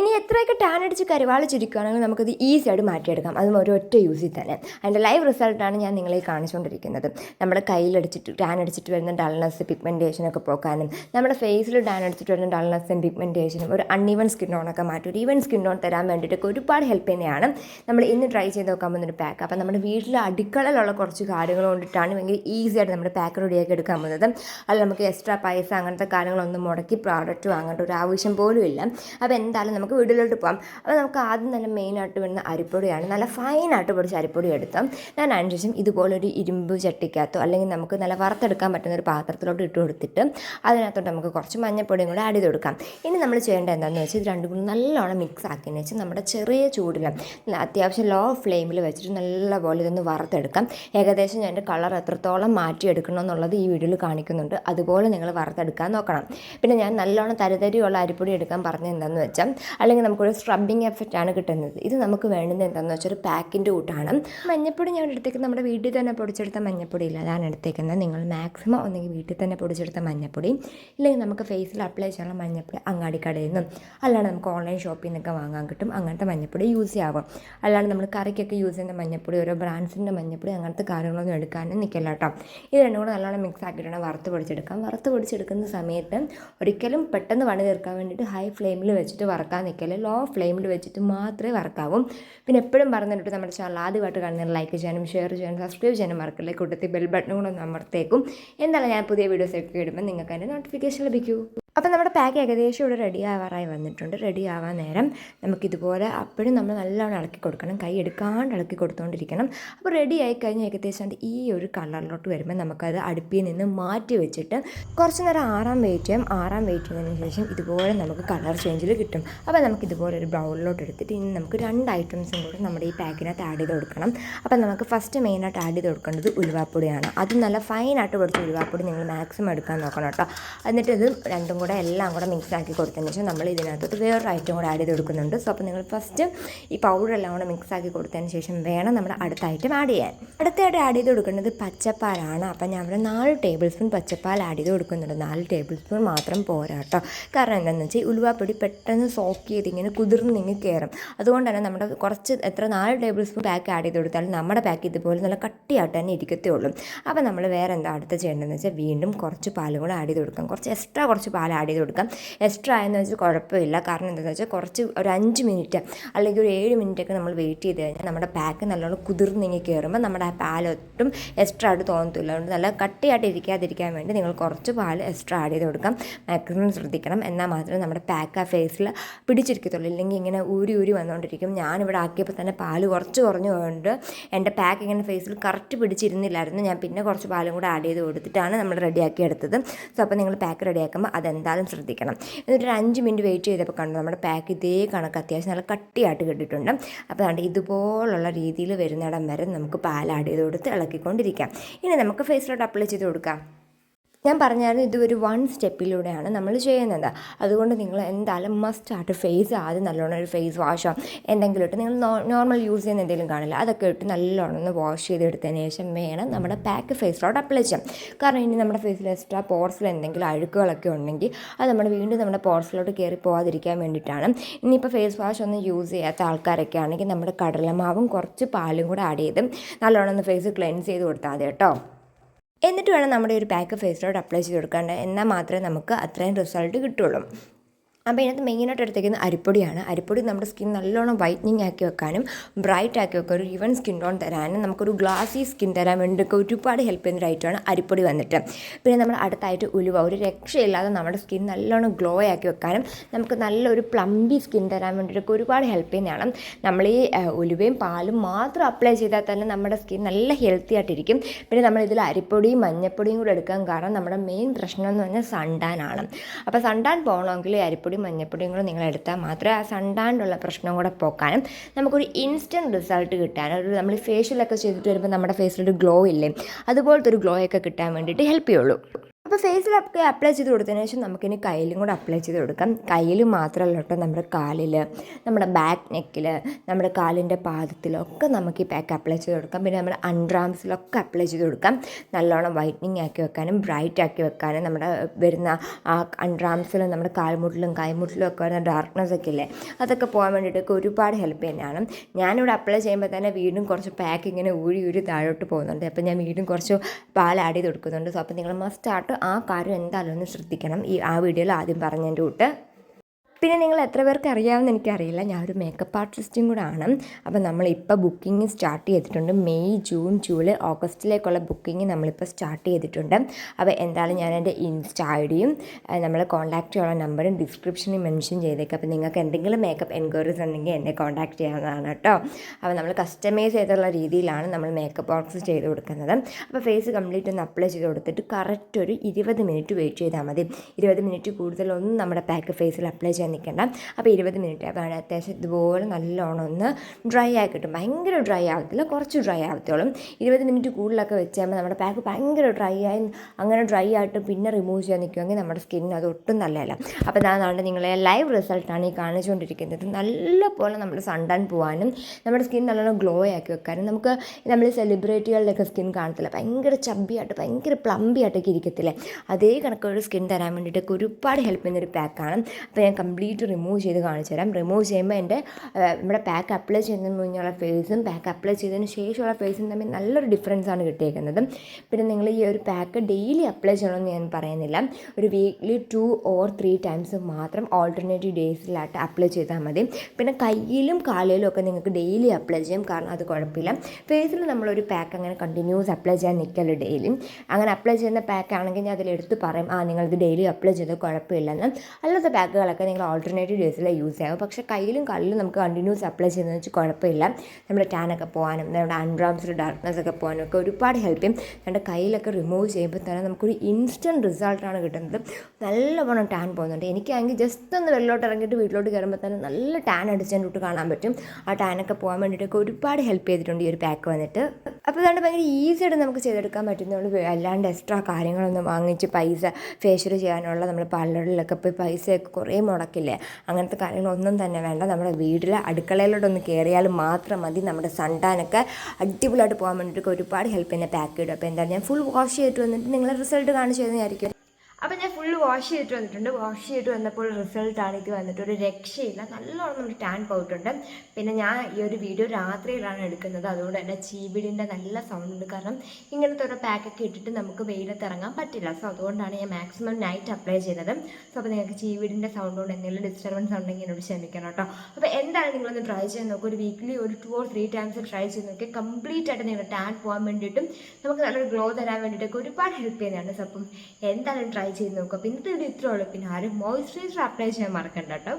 ഇനി എത്രയൊക്കെ ടാൻ അടിച്ച് കരുവാൾ ചുരുക്കുകയാണെങ്കിൽ നമുക്കത് ഈസി ആയിട്ട് മാറ്റിയെടുക്കാം. അതും ഒരു ഒറ്റ യൂസിൽ തന്നെ. അതിന്റെ ലൈവ് റിസൾട്ടാണ് ഞാൻ നിങ്ങളെ കാണിച്ചുകൊണ്ടിരിക്കുന്നത്. നമ്മുടെ കയ്യിലടിച്ചിട്ട് ടാൻ അടിച്ചിട്ട് വരുന്ന ഡൾനെസ് പിഗ്മെന്റേഷനൊക്കെ പോക്കാനും നമ്മുടെ ഫേസിൽ ടാൻ അടിച്ചിട്ട് വരുന്ന ഡൾനെസ്സും പിഗ്മെന്റേഷനും ഒരു അൺഈവൻ സ്കിൻ ടോണൊക്കെ മാറ്റി ഒരു ഈവൻ സ്കിൻ ടോൺ തരാൻ വേണ്ടിയിട്ടൊക്കെ ഒരുപാട് ഹെൽപ്പ് തന്നെയാണ്. നമ്മൾ ഇന്ന് ട്രൈ ചെയ്ത് നോക്കാൻ പോകുന്നൊരു പാക്ക് അപ്പം നമ്മുടെ വീട്ടിലെ അടുക്കളയിലുള്ള കുറച്ച് കാര്യങ്ങൾ കൊണ്ടിട്ടാണ് ഭയങ്കര ഈസി ആയിട്ട് നമ്മുടെ പാക്ക് റെഡിയാക്കി എടുക്കാൻ പോകുന്നത്. അല്ല നമുക്ക് എക്സ്ട്രാ പൈസ അങ്ങനത്തെ കാര്യങ്ങളൊന്നും മുടക്കി പ്രോഡക്റ്റ് വാങ്ങേണ്ട ഒരു ആവശ്യം പോലും ഇല്ല. അപ്പോൾ എന്തായാലും നമുക്ക് വീട്ടിലോട്ട് പോകാം അപ്പോൾ നമുക്ക് ആദ്യം തന്നെ മെയിനായിട്ട് വരുന്ന അരിപ്പൊടിയാണ്. നല്ല ഫൈനായിട്ട് പൊടിച്ച അരിപ്പൊടി എടുത്തു ഞാൻ അതിനുശേഷം ഇതുപോലൊരു ഇരുമ്പ് ചട്ടിക്കകത്തോ അല്ലെങ്കിൽ നമുക്ക് നല്ല വറുത്തെടുക്കാൻ പറ്റുന്ന ഒരു പാത്രത്തിലോട്ട് ഇട്ട് കൊടുത്തിട്ട് അതിനകത്തോട്ട് നമുക്ക് കുറച്ച് മഞ്ഞപ്പൊടിയും കൂടെ ആഡ് ചെയ്ത് കൊടുക്കാം ഇനി നമ്മൾ ചെയ്യേണ്ടത് എന്താണെന്ന് വെച്ചാൽ ഇത് രണ്ടും കൂടി നല്ലോണം മിക്സ് ആക്കിയെന്ന് വെച്ചാൽ നമ്മുടെ ചെറിയ ചൂടിൽ അത്യാവശ്യം ലോ ഫ്ലെയിമിൽ വെച്ചിട്ട് നല്ലപോലെ ഇതൊന്ന് വറുത്തെടുക്കാം. ഏകദേശം ഞാൻ കളർ എത്രത്തോളം മാറ്റിയെടുക്കണം എന്നുള്ളത് ഈ വീഡിയോയിൽ കാണിക്കുന്നുണ്ട്. അതുപോലെ നിങ്ങൾ വറുത്തെടുക്കാൻ നോക്കണം. പിന്നെ ഞാൻ നല്ലോണം തരിതരിയുള്ള അരിപ്പൊടി എടുക്കാൻ പറഞ്ഞത് എന്താണെന്ന് വെച്ചാൽ അല്ലെങ്കിൽ നമുക്കൊരു സ്ക്രബിങ് എഫക്റ്റ് ആണ് കിട്ടുന്നത്. ഇത് നമുക്ക് വേണ്ടുന്നത് എന്താണെന്ന് വെച്ചാൽ ഒരു പാക്കിന്റെ കൂട്ടാണ്. മഞ്ഞപ്പൊടി ഞാൻ എടുത്തേക്കുന്നത് നമ്മുടെ വീട്ടിൽ തന്നെ പൊടിച്ചെടുത്ത മഞ്ഞപ്പൊടി ഇല്ല അതാണ് എടുത്തേക്കുന്നത്. നിങ്ങൾ മാക്സിമം ഒന്നെങ്കിൽ വീട്ടിൽ തന്നെ പൊടിച്ചെടുത്ത മഞ്ഞപ്പൊടി ഇല്ലെങ്കിൽ നമുക്ക് ഫേസിൽ അപ്ലൈ ചെയ്യാനുള്ള മഞ്ഞപ്പൊടി അങ്ങാടിക്കടയിൽ നിന്നും അല്ലാണ്ട് നമുക്ക് ഓൺലൈൻ ഷോപ്പിൽ നിന്നൊക്കെ വാങ്ങാൻ കിട്ടും. അങ്ങനത്തെ മഞ്ഞപ്പൊടി യൂസ് ചെയ്യാവും. അല്ലാണ്ട് നമ്മൾ കറിക്കൊക്കെ യൂസ് ചെയ്യുന്ന മഞ്ഞപ്പൊടി ഓരോ ബ്രാൻഡ്സിന്റെ മഞ്ഞപ്പൊടി അങ്ങനത്തെ കാര്യങ്ങളൊന്നും എടുക്കാനും നിൽക്കില്ല കേട്ടോ. ഇത് രണ്ടും കൂടെ നല്ലോണം മിക്സ് ആക്കിയിട്ടാണ് വറുത്ത് പൊടിച്ചെടുക്കാം വറുത്ത് പൊടിച്ചെടുക്കുന്ന സമയത്ത് ഒരിക്കലും പെട്ടെന്ന് പണി തീർക്കാൻ വേണ്ടിയിട്ട് ഹൈ ഫ്ലെയിമിൽ വെച്ചിട്ട് വറക്കാൻ നിൽക്കൽ ലോ ഫ്ലെയിമിൽ വെച്ചിട്ട് മാത്രമേ വർക്കാവും പിന്നെ എപ്പോഴും പറഞ്ഞിട്ട് നമ്മുടെ ചാനൽ ആദ്യമായിട്ട് കാണുന്ന ലൈക്ക് ചെയ്യാനും ഷെയർ ചെയ്യാനും സബ്സ്ക്രൈബ് ചെയ്യാനും മറക്കില്ല. കൂട്ടത്തിൽ ബെൽ ബട്ടൺ കൂടെ ഒന്ന് അമർത്തേക്കും എന്തായാലും ഞാൻ പുതിയ വീഡിയോസൊക്കെ ഇടുമ്പോൾ നിങ്ങൾക്ക് അതിന്റെ നോട്ടിഫിക്കേഷൻ ലഭിക്കൂ. അപ്പോൾ നമ്മുടെ പാക്ക് ഏകദേശം ഇവിടെ റെഡി ആവാറായി വന്നിട്ടുണ്ട്. റെഡി ആവാൻ നേരം നമുക്കിതുപോലെ അപ്പോഴും നമ്മൾ നല്ലോണം ഇളക്കി കൊടുക്കണം. കൈ എടുക്കാണ്ട് ഇളക്കി കൊടുത്തുകൊണ്ടിരിക്കണം അപ്പോൾ റെഡി ആയി കഴിഞ്ഞാൽ ഏകദേശം അത് ഈ ഒരു കളറിലോട്ട് വരുമ്പോൾ നമുക്കത് അടുപ്പിൽ നിന്ന് മാറ്റി വെച്ചിട്ട് കുറച്ച് നേരം ആറാം വെയിറ്റ് ചെയ്യാം ആറാം വെയിറ്റ് ചെയ്തതിന് ശേഷം ഇതുപോലെ നമുക്ക് കളർ ചേഞ്ചിൽ കിട്ടും. അപ്പോൾ നമുക്ക് ഇതുപോലെ ഒരു ബ്രൗണിലോട്ട് എടുത്തിട്ട് ഇനി നമുക്ക് രണ്ട് ഐറ്റംസും കൂടി നമ്മുടെ ഈ പാക്കിനകത്ത് ആഡ് ചെയ്ത് കൊടുക്കണം. അപ്പോൾ നമുക്ക് ഫസ്റ്റ് മെയിനായിട്ട് ആഡ് ചെയ്ത് കൊടുക്കേണ്ടത് ഉലുവാപ്പൊടിയാണ്. അത് നല്ല ഫൈനായിട്ട് കുറച്ച് ഉലുവാപ്പൊടി നിങ്ങൾ മാക്സിമം എടുക്കാൻ നോക്കണം കേട്ടോ. എന്നിട്ട് ഇത് രണ്ടും കൂടെ എല്ലാം കൂടെ മിക്സ് ആക്കി കൊടുത്തതിന് ശേഷം നമ്മൾ ഇതിനകത്തോട്ട് വേറൊരു ഐറ്റം കൂടെ ആഡ് ചെയ്ത് കൊടുക്കുന്നുണ്ട് സോ അപ്പോൾ നിങ്ങൾ ഫസ്റ്റ് ഈ പൗഡർ എല്ലാം കൂടെ മിക്സ് ആക്കി കൊടുത്തതിന് ശേഷം വേണം നമ്മൾ അടുത്ത ഐറ്റം ആഡ് ചെയ്യാൻ. അടുത്തായിട്ട് ആഡ് ചെയ്ത് കൊടുക്കുന്നത് പച്ചപ്പാലാണ്. അപ്പം ഞാൻ ഇവിടെ നാല് ടേബിൾ സ്പൂൺ പച്ചപ്പാൽ ആഡ് ചെയ്ത് കൊടുക്കുന്നുണ്ട്. നാല് ടേബിൾ സ്പൂൺ മാത്രം പോരാ കേട്ടോ കാരണം എന്താണെന്ന് വെച്ചാൽ ഉലുവാപ്പൊടി പെട്ടെന്ന് സോക്ക് ചെയ്ത് ഇങ്ങനെ കുതിർന്ന് ഇങ്ങനെ കയറും അതുകൊണ്ട് തന്നെ നമ്മുടെ കുറച്ച് എത്ര നാല് ടേബിൾ സ്പൂൺ പാക്ക് ആഡ് ചെയ്ത് കൊടുത്താലും നമ്മുടെ പാക്ക് ഇതുപോലെ നല്ല കട്ടിയായിട്ട് തന്നെ ഇരിക്കത്തേ ഉള്ളൂ. അപ്പോൾ നമ്മൾ വേറെ എന്താ അടുത്ത ചെയ്യേണ്ടതെന്ന് വെച്ചാൽ വീണ്ടും കുറച്ച് പാലും കൂടെ ആഡ് ചെയ്ത് കൊടുക്കാം കുറച്ച് എക്സ്ട്രാ കുറച്ച് പാൽ ആഡ് ചെയ്ത് കൊടുക്കാം. എക്സ്ട്രാ ആയെന്ന് വെച്ചാൽ കുഴപ്പമില്ല. കാരണം എന്താണെന്ന് വെച്ചാൽ കുറച്ച് ഒരു അഞ്ച് മിനിറ്റ് അല്ലെങ്കിൽ ഒരു ഏഴ് മിനിറ്റൊക്കെ നമ്മൾ വെയിറ്റ് ചെയ്ത് കഴിഞ്ഞാൽ നമ്മുടെ പാക്ക് നല്ലോണം കുതിർന്നിങ്ങി കയറുമ്പോൾ നമ്മുടെ ആ പാലൊട്ടും എക്സ്ട്രാ ആയിട്ട് തോന്നത്തില്ല. അതുകൊണ്ട് നല്ല കട്ടിയായിട്ട് ഇരിക്കാതിരിക്കാൻ വേണ്ടി നിങ്ങൾ കുറച്ച് പാൽ എക്സ്ട്രാ ആഡ് ചെയ്ത് കൊടുക്കാം. മാക്സിമം ശ്രദ്ധിക്കണം. എന്നാൽ മാത്രമേ നമ്മുടെ പാക്ക് ആ ഫേസിൽ പിടിച്ചിരിക്കത്തുള്ളൂ. ഇല്ലെങ്കിൽ ഇങ്ങനെ ഊരി ഊരി വന്നുകൊണ്ടിരിക്കും. ഞാനിവിടെ ആക്കിയപ്പോൾ തന്നെ പാൽ കുറച്ച് കുറഞ്ഞു പോയതുകൊണ്ട് എന്റെ പാക്ക് ഇങ്ങനെ ഫേസിൽ കറക്റ്റ് പിടിച്ചിരുന്നില്ലായിരുന്നു. ഞാൻ പിന്നെ കുറച്ച് പാലും കൂടെ ആഡ് ചെയ്ത് കൊടുത്തിട്ടാണ് നമ്മൾ റെഡിയാക്കി എടുത്തത്. സോ അപ്പോൾ നിങ്ങൾ പാക്ക് റെഡിയാക്കുമ്പോൾ അതെന്തായാലും ശ്രദ്ധിക്കണം. എന്നിട്ട് ഒരു അഞ്ച് മിനിറ്റ് വെയിറ്റ് ചെയ്തപ്പോൾ കണ്ടു നമ്മുടെ പാക്ക് ഇതേ കണക്ക് അത്യാവശ്യം നല്ല കട്ടിയായിട്ട് കിട്ടിയിട്ടുണ്ട്. അപ്പോൾ അതുകൊണ്ട് ഇതുപോലുള്ള രീതിയിൽ വരുന്നിടം വരെ നമുക്ക് പാലാഡ് ചെയ്ത് കൊടുത്ത് ഇളക്കിക്കൊണ്ടിരിക്കാം. ഇനി നമുക്ക് ഫേസിലോട്ട് അപ്ലൈ ചെയ്ത് കൊടുക്കാം. ഞാൻ പറഞ്ഞായിരുന്നു ഇത് ഒരു വൺ സ്റ്റെപ്പിലൂടെയാണ് നമ്മൾ ചെയ്യുന്നത്. അതുകൊണ്ട് നിങ്ങൾ എന്തായാലും മസ്റ്റ് ആയിട്ട് ഫേസ് ആദ്യം നല്ലോണം ഒരു ഫേസ് വാഷോ എന്തെങ്കിലും ഇട്ട് നിങ്ങൾ നോർമൽ യൂസ് ചെയ്യുന്ന എന്തെങ്കിലും കാണില്ല. അതൊക്കെ ഇട്ട് നല്ലോണം ഒന്ന് വാഷ് ചെയ്തെടുത്തതിന് ശേഷം വേണം നമ്മുടെ പാക്ക് ഫേസിലോട്ട് അപ്ലൈ ചെയ്യാം കാരണം ഇനി നമ്മുടെ ഫേസിൽ എക്സ്ട്രാ പോർസിൽ എന്തെങ്കിലും അഴുക്കുകളൊക്കെ ഉണ്ടെങ്കിൽ അത് നമ്മൾ വീണ്ടും നമ്മുടെ പോർസിലോട്ട് കയറി പോകാതിരിക്കാൻ വേണ്ടിയിട്ടാണ്. ഇനിയിപ്പോൾ ഫേസ് വാഷ് ഒന്നും യൂസ് ചെയ്യാത്ത ആൾക്കാരൊക്കെ ആണെങ്കിൽ നമ്മുടെ കടലമാവും കുറച്ച് പാലും കൂടെ ആഡ് ചെയ്ത് നല്ലോണം ഒന്ന് ഫേസ് ക്ലെൻസ് ചെയ്ത് കൊടുത്താൽ മതി കേട്ടോ. എന്നിട്ട് വേണം നമ്മുടെ ഒരു പാക്ക് ഫേസിലോട്ട് അപ്ലൈ ചെയ്ത് കൊടുക്കേണ്ടത് എന്നാൽ മാത്രമേ നമുക്ക് അത്രയും റിസൾട്ട് കിട്ടുള്ളൂ. അപ്പോൾ ഇതിനകത്ത് മെയിനായിട്ട് എടുത്തേക്കുന്ന അരിപ്പൊടിയാണ്. അരിപ്പൊടി നമ്മുടെ സ്കിൻ നല്ലോണം വൈറ്റനിങ് ആക്കി വെക്കാനും ബ്രൈറ്റ് ആക്കി വെക്കാനും ഒരു ഈവൻ സ്കിൻ ടോൺ തരാനും നമുക്കൊരു ഗ്ലാസി സ്കിൻ തരാൻ വേണ്ടിയൊക്കെ ഒരുപാട് ഹെൽപ്പ് ചെയ്യുന്ന ഐറ്റമാണ് അരിപ്പൊടി വന്നിട്ട്. പിന്നെ നമ്മൾ അടുത്തായിട്ട് ഉലുവ. ഒരു രക്ഷയില്ലാതെ നമ്മുടെ സ്കിൻ നല്ലോണം ഗ്ലോ ആക്കി വെക്കാനും നമുക്ക് നല്ലൊരു പ്ലംബി സ്കിൻ തരാൻ വേണ്ടിയിട്ടൊക്കെ ഒരുപാട് ഹെൽപ്പ് ചെയ്യുന്നതാണ്. നമ്മൾ ഈ ഉലുവയും പാലും മാത്രം അപ്ലൈ ചെയ്താൽ തന്നെ നമ്മുടെ സ്കിൻ നല്ല ഹെൽത്തി ആയിട്ടിരിക്കും. പിന്നെ നമ്മൾ ഇതിൽ അരിപ്പൊടിയും മഞ്ഞപ്പൊടിയും കൂടെ എടുക്കാൻ കാരണം നമ്മുടെ മെയിൻ പ്രശ്നം എന്ന് പറഞ്ഞാൽ സണ്ടാനാണ് അപ്പോൾ സണ്ടാൻ പോകണമെങ്കിൽ അരിപ്പൊടി മഞ്ഞപ്പൊടിയും കൂടെ നിങ്ങൾ എടുത്താൽ മാത്രമേ ആ സണ്ടാണ്ടുള്ള പ്രശ്നം കൂടെ പോക്കാനും നമുക്കൊരു ഇൻസ്റ്റന്റ് റിസൾട്ട് കിട്ടാനും ഒരു നമ്മൾ ഫേഷ്യലൊക്കെ ചെയ്തിട്ട് വരുമ്പോൾ നമ്മുടെ ഫേസിലൊരു ഗ്ലോ ഇല്ലേ അതുപോലത്തെ ഒരു ഗ്ലോ ഒക്കെ കിട്ടാൻ വേണ്ടിയിട്ട് ഹെൽപ്പ് ചെയ്യുള്ളൂ. അപ്പോൾ ഫേസിലൊക്കെ അപ്ലൈ ചെയ്ത് കൊടുത്തതിന് ശേഷം നമുക്കിനി കയ്യിലും കൂടെ അപ്ലൈ ചെയ്ത് കൊടുക്കാം. കയ്യിൽ മാത്രമല്ല കേട്ടോ നമ്മുടെ കാലിൽ നമ്മുടെ ബാക്ക് നെക്കിൽ നമ്മുടെ കാലിന്റെ പാദത്തിലൊക്കെ നമുക്ക് ഈ പാക്ക് അപ്ലൈ ചെയ്ത് കൊടുക്കാം. പിന്നെ നമ്മുടെ അൺഡ്രാംസിലൊക്കെ അപ്ലൈ ചെയ്ത് കൊടുക്കാം. നല്ലോണം വൈറ്റനിങ് ആക്കി വെക്കാനും ബ്രൈറ്റ് ആക്കി വെക്കാനും നമ്മുടെ വരുന്ന ആ അൺഡ്രാംസിലും നമ്മുടെ കാൽമുട്ടിലും കൈമുട്ടിലും ഒക്കെ വരുന്ന ഡാർക്ക്നെസ് ഒക്കെ ഇല്ലേ അതൊക്കെ പോകാൻ വേണ്ടിയിട്ടൊക്കെ ഒരുപാട് ഹെൽപ്പ് തന്നെയാണ്. ഞാനിവിടെ അപ്ലൈ ചെയ്യുമ്പോൾ തന്നെ വീണ്ടും കുറച്ച് പാക്ക് ഇങ്ങനെ ഊഴി ഊരി താഴോട്ട് പോകുന്നുണ്ട്. അപ്പോൾ ഞാൻ വീണ്ടും കുറച്ച് പാൽ ആഡ് ചെയ്ത് കൊടുക്കുന്നുണ്ട്. സോ അപ്പോൾ നിങ്ങൾ മസ്റ്റായിട്ട് ആ കാര്യം എന്തായാലും ഒന്ന് ശ്രദ്ധിക്കണം. ഈ ആ വീഡിയോയിൽ ആദ്യം പറഞ്ഞതിന്റെ കൂട്ട് പിന്നെ നിങ്ങൾ എത്ര പേർക്ക് അറിയാമെന്ന് എനിക്കറിയില്ല. ഞാൻ ഒരു മേക്കപ്പ് ആർട്ടിസ്റ്റും കൂടെ ആണ് അപ്പോൾ നമ്മളിപ്പോൾ ബുക്കിംഗ് സ്റ്റാർട്ട് ചെയ്തിട്ടുണ്ട്. മെയ് ജൂൺ ജൂലൈ ഓഗസ്റ്റിലേക്കുള്ള ബുക്കിംഗ് നമ്മളിപ്പോൾ സ്റ്റാർട്ട് ചെയ്തിട്ടുണ്ട്. അപ്പോൾ എന്തായാലും ഞാൻ എന്റെ ഇൻസ്റ്റ ഐ ഡിയും നമ്മൾ കോൺടാക്റ്റ് ചെയ്യാനുള്ള നമ്പറും ഡിസ്ക്രിപ്ഷനിൽ മെൻഷൻ ചെയ്തേക്കാം. അപ്പോൾ നിങ്ങൾക്ക് എന്തെങ്കിലും മേക്കപ്പ് എൻക്വയറീസ് ഉണ്ടെങ്കിൽ എന്നെ കോൺടാക്ട് ചെയ്യാവുന്നതാണ് കേട്ടോ. അപ്പോൾ നമ്മൾ കസ്റ്റമൈസ് ചെയ്തുള്ള രീതിയിലാണ് നമ്മൾ മേക്കപ്പ് ബോക്സ് ചെയ്ത് കൊടുക്കുന്നത്. അപ്പോൾ ഫേസ് കംപ്ലീറ്റ് ഒന്ന് അപ്ലൈ ചെയ്ത് കൊടുത്തിട്ട് കറക്റ്റ് ഒരു ഇരുപത് മിനിറ്റ് വെയിറ്റ് ചെയ്താൽ മതി. ഇരുപത് മിനിറ്റ് കൂടുതലൊന്നും നമ്മുടെ പാക്ക് ഫേസിൽ അപ്ലൈ ചെയ്യാൻ നിൽക്കണ്ട. അപ്പോൾ ഇരുപത് മിനിറ്റ് അപ്പോൾ അത്യാവശ്യം ഇതുപോലെ നല്ലോണം ഒന്ന് ഡ്രൈ ആയി കിട്ടും. ഭയങ്കര ഡ്രൈ ആവത്തില്ല. കുറച്ച് ഡ്രൈ ആകത്തോളും ഇരുപത് മിനിറ്റ് കൂടുതലൊക്കെ വെച്ച് കഴിയുമ്പോൾ നമ്മുടെ പാക്ക് ഭയങ്കര ഡ്രൈ ആയി അങ്ങനെ ഡ്രൈ ആയിട്ട് പിന്നെ റിമൂവ് ചെയ്യാൻ നിൽക്കുമെങ്കിൽ നമ്മുടെ സ്കിൻ അത് ഒട്ടും നല്ലതല്ല. അപ്പോൾ അതാണ് നിങ്ങളെ ലൈവ് റിസൾട്ടാണ് ഈ കാണിച്ചുകൊണ്ടിരിക്കുന്നത്. നല്ല പോലെ നമ്മൾ സൺടാൻ പോകാനും നമ്മുടെ സ്കിൻ നല്ലോണം ഗ്ലോ ആക്കി വെക്കാനും നമുക്ക് നമ്മൾ സെലിബ്രിറ്റികളുടെയൊക്കെ സ്കിൻ കാണത്തില്ല. ഭയങ്കര ചബ്ബിയായിട്ട് ഭയങ്കര പ്ലംബി ആയിട്ടൊക്കെ ഇരിക്കത്തില്ലേ? അതേ കണക്കൊരു സ്കിൻ തരാൻ വേണ്ടിയിട്ടൊക്കെ ഒരുപാട് ഹെൽപ്പ് ചെയ്യുന്നൊരു പാക്കാണ് അപ്പോൾ ഞാൻ കംപ്ലീറ്റ് റിമൂവ് ചെയ്ത് കാണിച്ചു തരാം. റിമൂവ് ചെയ്യുമ്പോൾ എന്റെ നമ്മുടെ പാക്ക് അപ്ലൈ ചെയ്യുന്നതിന് മുന്നുള്ള ഫേസും പാക്ക് അപ്ലൈ ചെയ്തതിന് ശേഷമുള്ള ഫേസും തമ്മിൽ നല്ലൊരു ഡിഫറൻസ് ആണ് കിട്ടിയേക്കുന്നത്. പിന്നെ നിങ്ങൾ ഈ ഒരു പാക്ക് ഡെയിലി അപ്ലൈ ചെയ്യണമെന്ന് ഞാൻ പറയുന്നില്ല. ഒരു weekly two or three times മാത്രം ഓൾട്ടർനേറ്റീവ് ഡേയ്സിലായിട്ട് അപ്ലൈ ചെയ്താൽ മതി. പിന്നെ കയ്യിലും കാലിലും ഒക്കെ നിങ്ങൾക്ക് ഡെയിലി അപ്ലൈ ചെയ്യും. കാരണം അത് കുഴപ്പമില്ല. ഫേസിൽ നമ്മളൊരു പാക്ക് അങ്ങനെ കണ്ടിന്യൂസ് അപ്ലൈ ചെയ്യാൻ നിൽക്കല്ലോ ഡെയിലി അങ്ങനെ അപ്ലൈ ചെയ്യുന്ന പാക്ക് ആണെങ്കിൽ ഞാൻ അതിലെടുത്ത് പറയും ആ നിങ്ങളിത് ഡെയിലി അപ്ലൈ ചെയ്ത് കുഴപ്പമില്ലെന്ന്. അല്ലാത്ത പാക്കുകളൊക്കെ നിങ്ങൾ ഓൾട്ടർനേറ്റീവ് ഡേയ്സിലേ യൂസ് ചെയ്യാം പക്ഷേ കയ്യിലും കല്ലിലും നമുക്ക് കണ്ടിന്യൂസ് അപ്ലൈ ചെയ്യുന്നത് വെച്ചാൽ കുഴപ്പമില്ല. നമ്മുടെ ടാനൊക്കെ പോകാനും നമ്മുടെ അൺഡ്രാംസിൽ ഡാർക്ക്നെസ് ഒക്കെ പോകാനും ഒക്കെ ഒരുപാട് ഹെൽപ്പ് ചെയ്യും. നമ്മുടെ കയ്യിലൊക്കെ റിമൂവ് ചെയ്യുമ്പോൾ തന്നെ നമുക്കൊരു ഇൻസ്റ്റന്റ് റിസൾട്ടാണ് കിട്ടുന്നത്. നല്ലവണ്ണം ടാൻ പോകുന്നുണ്ട്. എനിക്കാണെങ്കിൽ ജസ്റ്റ് ഒന്ന് വെള്ളോട്ട് ഇറങ്ങിയിട്ട് വീട്ടിലോട്ട് കയറുമ്പോൾ തന്നെ നല്ല ടാൻ അടിച്ചതിന്റെ തൊട്ട് കാണാൻ പറ്റും. ആ ടാനൊക്കെ പോകാൻ വേണ്ടിയിട്ടൊക്കെ ഒരുപാട് ഹെൽപ്പ് ചെയ്തിട്ടുണ്ട് ഈ ഒരു പാക്ക് വന്നിട്ട്. അപ്പോൾ അതുകൊണ്ട് ഭയങ്കര ഈസി ആയിട്ട് നമുക്ക് ചെയ്തെടുക്കാൻ പറ്റുന്നുള്ളൂ അല്ലാണ്ട് എക്സ്ട്രാ കാര്യങ്ങളൊന്നും വാങ്ങിച്ച് പൈസ ഫേഷ്യൽ ചെയ്യാനുള്ള നമ്മൾ പാർലറിലൊക്കെ പോയി പൈസയൊക്കെ കുറേ മുടക്കില്ലേ അങ്ങനത്തെ കാര്യങ്ങളൊന്നും തന്നെ വേണ്ട. നമ്മുടെ വീട്ടിൽ അടുക്കളയിലോട്ടൊന്ന് കയറിയാൽ മാത്രം മതി. നമ്മുടെ സൺടാനൊക്കെ അടിപൊളിയായിട്ട് പോകാൻ വേണ്ടിയിട്ട് ഒരുപാട് ഹെൽപ്പ് ചെയ്യുന്ന പാക്ക് ചെയ്തു അപ്പോൾ എന്തായാലും ഞാൻ ഫുൾ വാഷ് ചെയ്തിട്ട് വന്നിട്ട് നിങ്ങളെ റിസൾട്ട് കാണിച്ചു തരുന്നതായിരിക്കും. അപ്പോൾ ഞാൻ ഫുള്ള് വാഷ് ചെയ്തിട്ട് വന്നിട്ടുണ്ട്. വാഷ് ചെയ്തിട്ട് വന്നപ്പോൾ റിസൾട്ടാണ് ഇത് വന്നിട്ട് ഒരു രക്ഷയില്ല. നല്ലോണം നമ്മൾ ടാൻ പോയിട്ടുണ്ട് പിന്നെ ഞാൻ ഈ ഒരു വീഡിയോ രാത്രിയിലാണ് എടുക്കുന്നത്. അതുകൊണ്ട് തന്നെ ചീവിടിന്റെ നല്ല സൗണ്ട് ഉണ്ട്. കാരണം ഇങ്ങനത്തെ ഒരു പാക്കൊക്കെ ഇട്ടിട്ട് നമുക്ക് വെയിലത്ത് ഇറങ്ങാൻ പറ്റില്ല. സോ അതുകൊണ്ടാണ് ഞാൻ മാക്സിമം നൈറ്റ് അപ്ലൈ ചെയ്യുന്നത്. സോ അപ്പോൾ നിങ്ങൾക്ക് ചീവിടിന്റെ സൗണ്ട് കൊണ്ട് എന്തെങ്കിലും ഡിസ്റ്റർബൻസ് ഉണ്ടെങ്കിൽ എന്നോട് ക്ഷമിക്കണം കേട്ടോ. അപ്പോൾ എന്താണ് നിങ്ങളൊന്ന് ട്രൈ ചെയ്ത് നോക്കുക ഒരു വീക്കിലി ഒരു two or three times try ചെയ്ത് നോക്കി. കംപ്ലീറ്റ് ആയിട്ട് നിങ്ങളുടെ ടാൻ പോകാൻ വേണ്ടിയിട്ടും നമുക്ക് നല്ലൊരു ഗ്ലോ തരാൻ വേണ്ടിയിട്ടൊക്കെ ഒരുപാട് ഹെൽപ്പ് ചെയ്യുന്നതാണ് സോ. അപ്പം എന്തായാലും ട്രൈ ചെയ്ത് നോക്കുക അപ്പം ഇന്നത്തെ വീഡിയോ ഇത്രയുള്ളൂ പിന്നെ ആരും മോയ്സ്ചറൈസർ അപ്ലൈ ചെയ്യാൻ മറക്കണ്ട കേട്ടോ.